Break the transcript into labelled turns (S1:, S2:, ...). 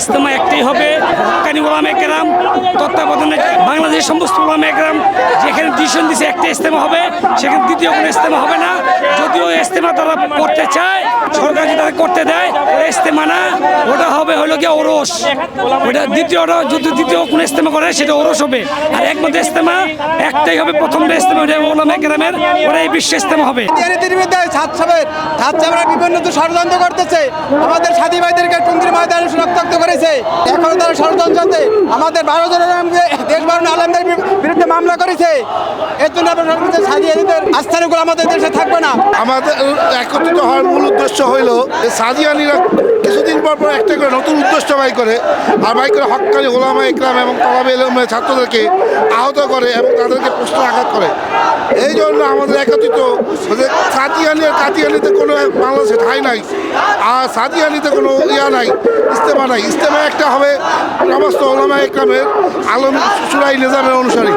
S1: ইজতেমা একটাই হবে। কানি ওলাম একরাম তত্ত্বাবধানে বাংলাদেশের সমস্ত ওলাম একরাম ডিসিশন দিছে, একটা ইস্তেমা হবে, সেখানে দ্বিতীয় কোনো ইস্তেমা হবে না। যদিও ইস্তেমা তারা করতে চায়, সরকার যদি তাদের করতে দেয় ওটা ইস্তেমা না, ওটা হবে হলো গিয়ে ওরস। ওটা দ্বিতীয়টা, যদি দ্বিতীয় কোনো ইস্তেমা করে, সেটা ওরস হবে। আর একমাত্র ইস্তেমা একটাই হবে প্রথম ইস্তেমা ওটা ওলাম একরামের ওটা এই বিশ্ব ইস্তেমা হবে।
S2: ছাত্রসভের ছাত্ররা বিভিন্ন তো ষড়যন্ত্র করতেছে। আমাদের সাথী ভাইদেরকে টুঙ্গির ময়দানে রক্তাক্ত করেছে। এখনও তারা ষড়যন্ত্রতে আমাদের জনের দেশ বারণ আলমদের মামলা করেছে, এর জন্য সাদিয়ানিদের আস্থানুগুলো আমাদের দেশে থাকবে না।
S3: আমাদের একত্রিত হওয়ার মূল উদ্দেশ্য হইল যে সাদিয়ানিরা কিছুদিন পর পর একটা করে নতুন উদ্দেশ্য বাই করে, আর বাই করে হকানি ওলামা ইকরাম এবং তলাবে ছাত্রদেরকে আহত করে এবং তাদেরকে প্রশ্ন আঘাত করে। এই জন্য আমাদের একত্রিত সাদিয়ানি আর কাদিয়ানিতে কোনো বাংলাদেশে ঠাই নাই, আর সাদিয়ানিতে কোনো ইয়া নাই ইস্তেমা নাই। ইস্তেমা একটা হবে সমস্ত ওলামা ইকরামের আলম সুরাই নিজামের অনুসারী।